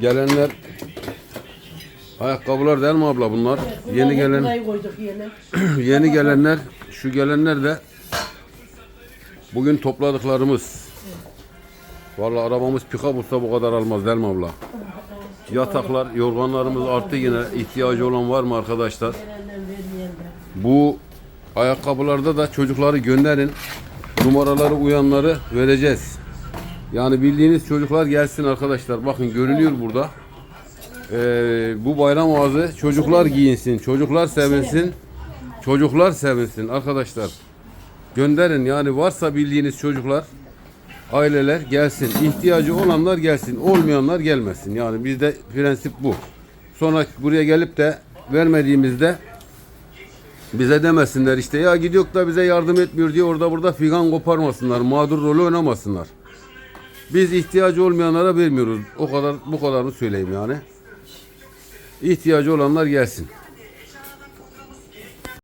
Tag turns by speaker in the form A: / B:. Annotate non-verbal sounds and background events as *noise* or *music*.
A: gelenler ayakkabılar değil mi abla bunlar? Yeni gelen
B: koyduk yeni. *clears throat*
A: yeni gelenler şu gelenler de bugün topladıklarımız. Vallahi arabamız pikap olsa bu kadar almaz değil mi abla? Yataklar, yorganlarımız arttı yine. ihtiyacı olan var mı arkadaşlar? Bu ayakkabılarda da çocukları gönderin. Numaraları uyanları vereceğiz. Yani bildiğiniz çocuklar gelsin arkadaşlar. Bakın görünüyor burada. Ee, bu bayram ağzı çocuklar giyinsin, çocuklar sevinsin, çocuklar sevinsin arkadaşlar. Gönderin yani varsa bildiğiniz çocuklar, aileler gelsin. İhtiyacı olanlar gelsin, olmayanlar gelmesin. Yani bizde prensip bu. Sonra buraya gelip de vermediğimizde bize demesinler işte ya gidiyor da bize yardım etmiyor diye orada burada figan koparmasınlar. Mağdur rolü oynamasınlar. Biz ihtiyacı olmayanlara vermiyoruz. O kadar bu kadarını söyleyeyim yani. İhtiyacı olanlar gelsin.